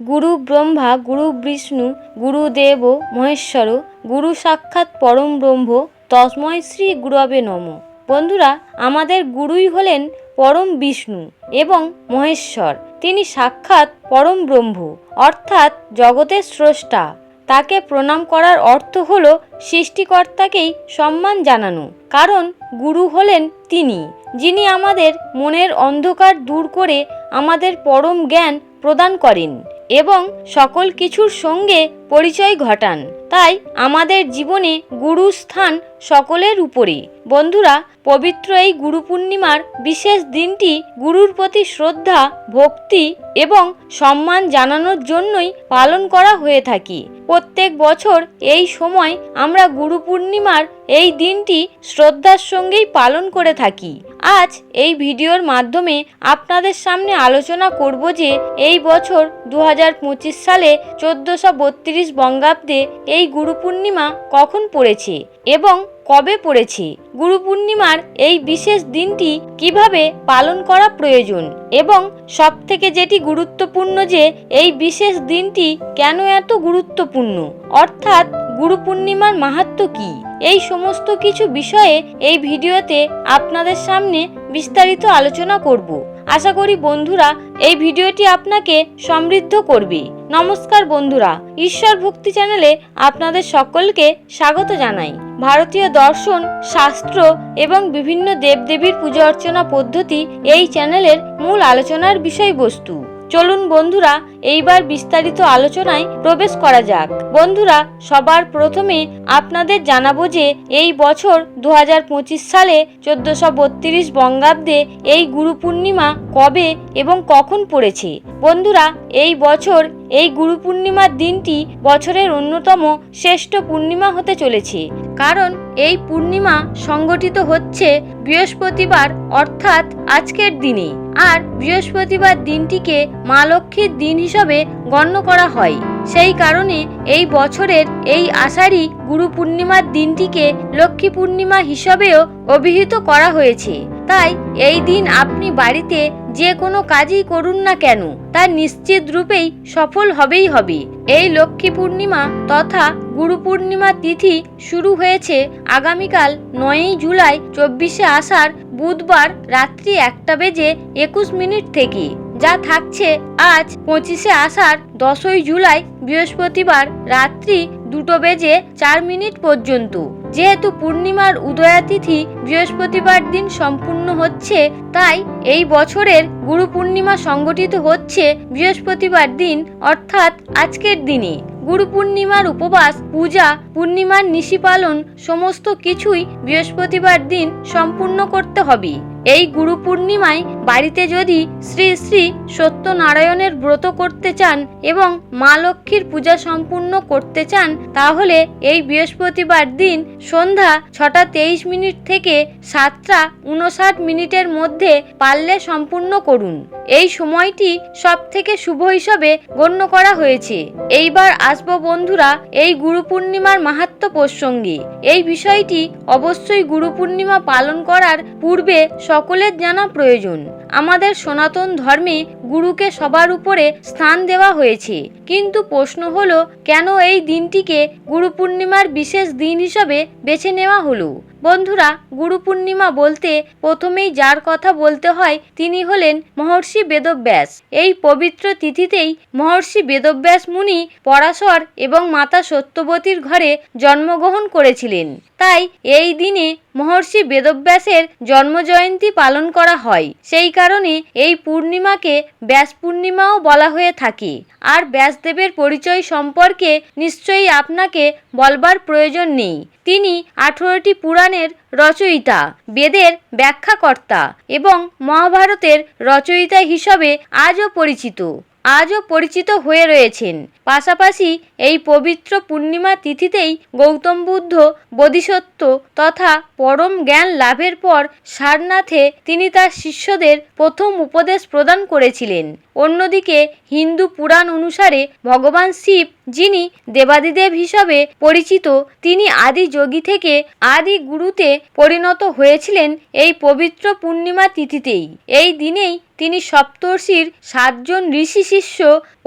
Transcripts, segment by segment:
গুরু ব্রহ্মা, গুরু বিষ্ণু গুরুদেব মহেশ্বর, গুরু সাক্ষাৎ পরম ব্রহ্ম, তস্ময় শ্রী গুরবে নম। বন্ধুরা, আমাদের গুরুই হলেন পরম বিষ্ণু এবং মহেশ্বর। তিনি সাক্ষাৎ পরম ব্রহ্ম, অর্থাৎ জগতের স্রষ্টা। তাকে প্রণাম করার অর্থ হলো সৃষ্টিকর্তাকেই সম্মান জানানো। কারণ গুরু হলেন তিনি, যিনি আমাদের মনের অন্ধকার দূর করে আমাদের পরম জ্ঞান প্রদান করেন। এবং সকল কিছুর সঙ্গে পরিচয় ঘটান। তাই আমাদের জীবনে গুরুস্থান সকলের উপরে বন্ধুরা, পবিত্র এই গুরু পূর্ণিমার বিশেষ দিনটি গুরুর প্রতি শ্রদ্ধা, ভক্তি এবং সম্মান জানানোর জন্যই পালন করা হয়ে থাকে। প্রত্যেক বছর এই সময় আমরা গুরু পূর্ণিমার এই দিনটি শ্রদ্ধার সঙ্গেই পালন করে থাকি। আজ এই ভিডিওর মাধ্যমে আপনাদের সামনে আলোচনা করব যে এই বছর দু হাজার পঁচিশ সালে চোদ্দোশো বত্রিশ বঙ্গাব্দে এই গুরু পূর্ণিমা কখন পড়েছে এবং কবে পড়েছে? গুরু পূর্ণিমার এই বিশেষ দিনটি কীভাবে পালন করা প্রয়োজন? এবং সব থেকে যেটি গুরুত্বপূর্ণ যে এই বিশেষ দিনটি কেন এত গুরুত্বপূর্ণ? অর্থাৎ গুরু পূর্ণিমার মাহাত্ম কি? এই সমস্ত কিছু বিষয়ে এই ভিডিওতে আপনাদের সামনে বিস্তারিত আলোচনা করব। আশা করি বন্ধুরা, এই ভিডিওটি আপনাকে সমৃদ্ধ করবে। নমস্কার বন্ধুরা, ঈশ্বর ভক্তি চ্যানেলে আপনাদের সকলকে স্বাগত জানাই। ভারতীয় দর্শন, শাস্ত্র এবং বিভিন্ন দেবদেবীর পূজা অর্চনা পদ্ধতি এই চ্যানেলের মূল আলোচনার বিষয়বস্তু। চলুন বন্ধুরা, এইবার বিস্তারিত আলোচনায় প্রবেশ করা যাক। বন্ধুরা, সবার প্রথমে আপনাদের জানাব যে এই বছর দু হাজার পঁচিশ সালে চোদ্দশো বত্রিশ বঙ্গাব্দে এই গুরু পূর্ণিমা কবে এবং কখন পড়েছে? বন্ধুরা, এই বছর এই গুরু পূর্ণিমার দিনটি বছরের অন্যতম শ্রেষ্ঠ পূর্ণিমা হতে চলেছে। কারণ এই পূর্ণিমা সংগঠিত হচ্ছে বৃহস্পতিবার, অর্থাৎ আজকের দিনে। আর বৃহস্পতিবার দিনটিকে মা লক্ষ্মীর দিন হিসাবে গণ্য করা হয়। সেই কারণে এই বছরের এই আষাঢ়ি গুরু পূর্ণিমার দিনটিকে লক্ষ্মী পূর্ণিমা হিসাবেও অভিহিত করা হয়েছে। তাই এই দিন আপনি বাড়িতে যে কোনো কাজই করুন না কেন, তা নিশ্চিত রূপেই সফল হবেই হবে। এই লক্ষ্মী পূর্ণিমা তথা গুরু পূর্ণিমা তিথি শুরু হয়েছে আগামীকাল নয়ই জুলাই চব্বিশে আষাঢ় বুধবার রাত্রি একটা বেজে একুশ মিনিট থেকে। যা থাকছে আজ পঁচিশে আষাঢ় দশই জুলাই বৃহস্পতিবার রাত্রি দুটো বেজে চার মিনিট পর্যন্ত। যেহেতু পূর্ণিমার উদয়াতিথি বৃহস্পতিবার দিন সম্পূর্ণ হচ্ছে, তাই এই বছরের গুরু পূর্ণিমা সংগঠিত হচ্ছে বৃহস্পতিবার দিন, অর্থাৎ আজকের দিনে। গুরু পূর্ণিমার উপবাস, পূজা, পূর্ণিমার নিশি পালন সমস্ত কিছুই বৃহস্পতিবার দিন সম্পূর্ণ করতে হবে। এই গুরু পূর্ণিমায় বাড়িতে যদি শ্রী শ্রী সত্যনারায়ণের ব্রত করতে চান এবং মা লক্ষ্মীর পূজা সম্পূর্ণ করতে চান, তাহলে এই বৃহস্পতিবার দিন সন্ধ্যা ছটা তেইশ মিনিট থেকে সাতটা উনষাট মিনিটের মধ্যে পারলে সম্পূর্ণ করুন। এই সময়টি সব থেকে শুভ হিসাবে গণ্য করা হয়েছে। এইবার আসব বন্ধুরা এই গুরু পূর্ণিমার মাহাত্ম প্রসঙ্গে। এই বিষয়টি অবশ্যই গুরু পূর্ণিমা পালন করার পূর্বে সকলের জানা প্রয়োজন। আমাদের সনাতন ধর্মে গুরুকে সবার উপরে স্থান দেওয়া হয়েছে। কিন্তু প্রশ্ন হলো, কেন এই দিনটিকে গুরু পূর্ণিমার বিশেষ দিন হিসাবে বেছে নেওয়া হলো? বন্ধুরা, গুরু পূর্ণিমা বলতে প্রথমেই যার কথা বলতে হয় তিনি হলেন মহর্ষি বেদব্যাস। এই পবিত্র তিথিতেই মহর্ষি বেদব্যাস মুনি পরাশর এবং মাতা সত্যবতীর ঘরে জন্মগ্রহণ করেছিলেন। তাই এই দিনে মহর্ষি বেদব্যাসের জন্মজয়ন্তী পালন করা হয়। সেই কারণে এই পূর্ণিমাকে ব্যাস পূর্ণিমাও বলা হয়ে থাকে। আর ব্যাসদেবের পরিচয় সম্পর্কে নিশ্চয়ই আপনাকে বলবার প্রয়োজন নেই। তিনি আঠারোটি পুরাণের রচয়িতা, বেদের ব্যাখ্যাকর্তা এবং মহাভারতের রচয়িতা হিসাবে আজও পরিচিত। আজও পরিচিত হয়ে রয়েছেন। পাশাপাশি এই পবিত্র পূর্ণিমা তিথিতেই গৌতম বুদ্ধ বোধিসত্ত্ব তথা পরম জ্ঞান লাভের পর সারনাথে তিনি তার শিষ্যদের প্রথম উপদেশ প্রদান করেছিলেন। অন্যদিকে হিন্দু পুরাণ অনুসারে ভগবান শিব, যিনি দেবাদিদেব হিসাবে পরিচিত, তিনি আদি যোগী থেকে আদি গুরুতে পরিণত হয়েছিলেন এই পবিত্র পূর্ণিমা তিথিতেই। এই দিনেই তিনি সপ্তর্ষির সাতজন ঋষি শিষ্য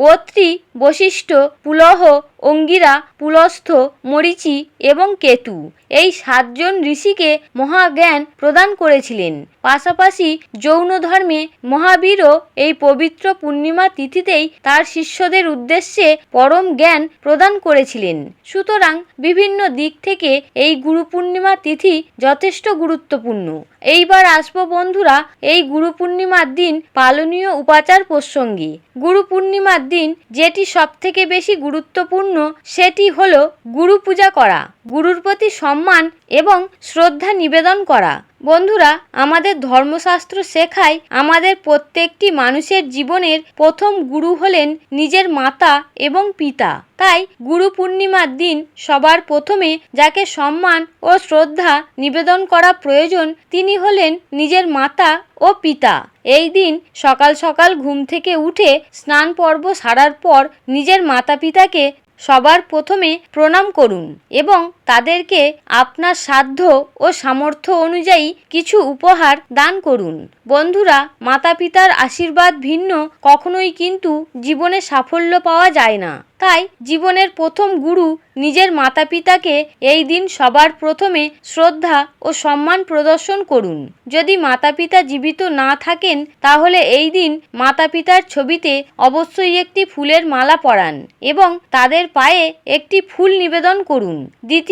অত্রি বশিষ্ঠ, পুলহ, অঙ্গিরা, পুলস্থ, মরিচি এবং কেতু। এই সাতজন ঋষিকে মহাজ্ঞান প্রদান করেছিলেন। পাশাপাশি যৌন ধর্মে মহাবীরও এই পবিত্র পূর্ণিমা তিথিতেই তার শিষ্যদের উদ্দেশ্যে পরম জ্ঞান প্রদান করেছিলেন। সুতরাং বিভিন্ন দিক থেকে এই গুরু পূর্ণিমা তিথি যথেষ্ট গুরুত্বপূর্ণ। এইবার আসব বন্ধুরা, এই গুরু পূর্ণিমার দিন পালনীয় উপাচার প্রসঙ্গে। গুরু পূর্ণিমার দিন যেটি সবথেকে বেশি গুরুত্বপূর্ণ সেটি হল গুরু পূজা করা, গুরুর প্রতি সম্মান এবং শ্রদ্ধা নিবেদন করা। বন্ধুরা, আমাদের ধর্মশাস্ত্র শেখায় আমাদের প্রত্যেকটি মানুষের জীবনের প্রথম গুরু হলেন নিজের মাতা এবং পিতা। তাই গুরু পূর্ণিমার দিন সবার প্রথমে যাকে সম্মান ও শ্রদ্ধা নিবেদন করা প্রয়োজন, তিনি হলেন নিজের মাতা ও পিতা। এই দিন সকাল সকাল ঘুম থেকে উঠে স্নান পর্ব সারার পর নিজের মাতা পিতাকে সবার প্রথমে প্রণাম করুন এবং তাদেরকে আপনার সাধ্য ও সামর্থ্য অনুযায়ী কিছু উপহার দান করুন। বন্ধুরা মাতা পিতার আশীর্বাদ ভিন্ন, কখনোই কিন্তু জীবনে সাফল্য পাওয়া যায় না। তাই জীবনের প্রথম গুরু নিজের মাতা পিতাকে এই দিন সবার প্রথমে শ্রদ্ধা ও সম্মান প্রদর্শন করুন। যদি মাতা পিতা জীবিত না থাকেন, তাহলে এই দিন মাতা পিতার ছবিতে অবশ্যই একটি ফুলের মালা পরান এবং তাদের পায়ে একটি ফুল নিবেদন করুন।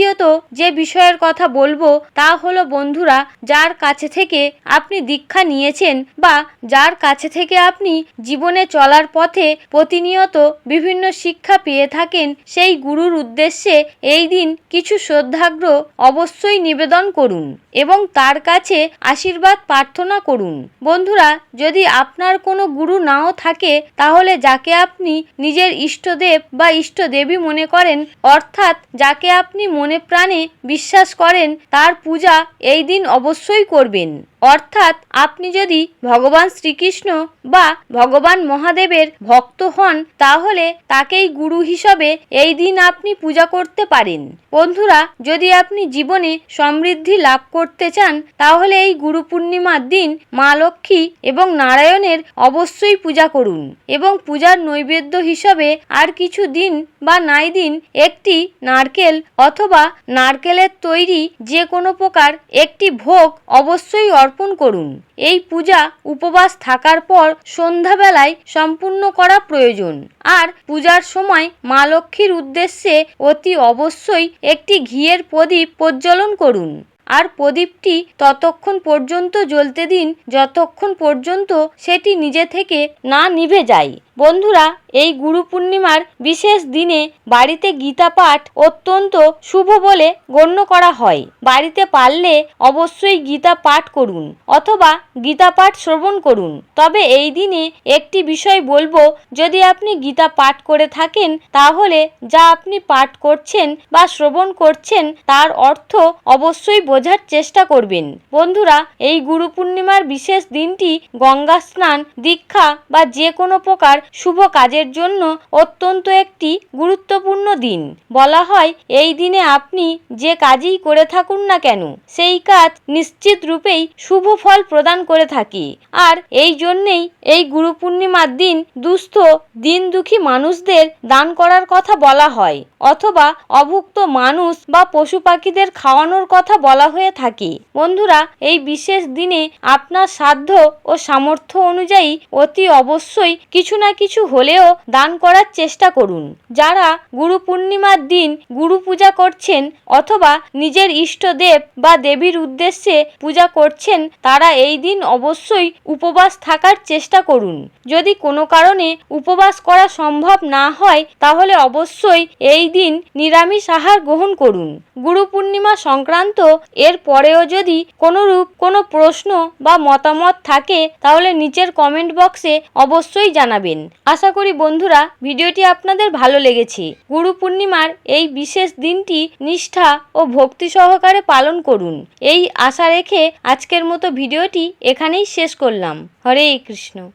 দ্বিতীয়ত যে বিষয়ের কথা বলব তা হলো, বন্ধুরা, যার কাছে থেকে আপনি দীক্ষা নিয়েছেন বা যার কাছে থেকে আপনি জীবনে চলার পথে প্রতিনিয়ত বিভিন্ন শিক্ষা পেয়ে থাকেন, সেই গুরুর উদ্দেশ্যে এই দিন কিছু শ্রদ্ধাগ্র অবশ্যই নিবেদন করুন। এবং তার কাছে আশীর্বাদ প্রার্থনা করুন। বন্ধুরা, যদি আপনার কোনো গুরু নাও থাকে, তাহলে যাকে আপনি নিজের ইষ্টদেব বা ইষ্টদেবী মনে করেন, অর্থাৎ যাকে আপনি মনে প্রাণে বিশ্বাস করেন, তার পূজা এই দিন অবশ্যই করবেন। অর্থাৎ আপনি যদি ভগবান শ্রীকৃষ্ণ বা ভগবান মহাদেবের ভক্ত হন, তাহলে তাকেই গুরু হিসাবে এই দিন আপনি পূজা করতে পারেন। বন্ধুরা, যদি আপনি জীবনে সমৃদ্ধি লাভ করতে চান, তাহলে এই গুরু পূর্ণিমার দিন মা লক্ষ্মী এবং নারায়ণের অবশ্যই পূজা করুন এবং পূজার নৈবেদ্য হিসাবে আর কিছু দিন বা নাই দিন একটি নারকেল অথবা নারকেলের তৈরি যে কোনো প্রকার একটি ভোগ অবশ্যই অর্পণ করুন। এই পূজা উপবাস থাকার পর সন্ধ্যাবেলায় সম্পূর্ণ করা প্রয়োজন। আর পূজার সময় মা লক্ষ্মীর উদ্দেশ্যে অতি অবশ্যই একটি ঘিয়ের প্রদীপ প্রজ্বলন করুন। আর প্রদীপটি ততক্ষণ পর্যন্ত জ্বলতে দিন, যতক্ষণ পর্যন্ত সেটি নিজে থেকে না নিভে যায়। বন্ধুরা, এই গুরু পূর্ণিমার বিশেষ দিনে বাড়িতে গীতা পাঠ অত্যন্ত শুভ বলে গণ্য করা হয়। বাড়িতে পারলে অবশ্যই গীতা পাঠ করুন অথবা গীতা পাঠ শ্রবণ করুন। তবে এই দিনে একটি বিষয় বলব, যদি আপনি গীতা পাঠ করে থাকেন, তাহলে যা আপনি পাঠ করছেন বা শ্রবণ করছেন, তার অর্থ অবশ্যই বোঝার চেষ্টা করবেন। বন্ধুরা, এই গুরু পূর্ণিমার বিশেষ দিনটি গঙ্গা স্নান, দীক্ষা বা যে কোনো প্রকার শুভ কাজের জন্য অত্যন্ত একটি গুরুত্বপূর্ণ দিন। বলা হয়, এই দিনে আপনি যে কাজই করে থাকুন না কেন, সেই কাজ নিশ্চিত রূপেই শুভ ফল প্রদান করে থাকে। আর এই জন্যেই এই গুরু পূর্ণিমার দিন দুস্থ দিন দুঃখী মানুষদের দান করার কথা বলা হয়, অথবা অভুক্ত মানুষ বা পশু পাখিদের খাওয়ানোর কথা বলা হয়ে থাকে। বন্ধুরা, এই বিশেষ দিনে আপনার সাধ্য ও সামর্থ্য অনুযায়ী অতি অবশ্যই কিছু না কিছু হলেও দান করার চেষ্টা করুন। যারা গুরু পূর্ণিমার দিন গুরু পূজা করছেন অথবা নিজের ইষ্টদেব বা দেবীর উদ্দেশ্যে পূজা করছেন, তারা এই দিন অবশ্যই উপবাস থাকার চেষ্টা করুন। যদি কোনো কারণে উপবাস করা সম্ভব না হয়, তাহলে অবশ্যই এই দিন নিরামিষ আহার গ্রহণ করুন। গুরু পূর্ণিমা সংক্রান্ত এর পরেও যদি কোনোরূপ কোনো প্রশ্ন বা মতামত থাকে, তাহলে নিচের কমেন্ট বক্সে অবশ্যই জানাবেন। আশা করি বন্ধুরা ভিডিওটি আপনাদের ভালো লেগেছে। গুরু পূর্ণিমার এই বিশেষ দিনটি নিষ্ঠা ও ভক্তি সহকারে পালন করুন। এই আশা রেখে আজকের মতো ভিডিওটি এখানেই শেষ করলাম। হরে কৃষ্ণ।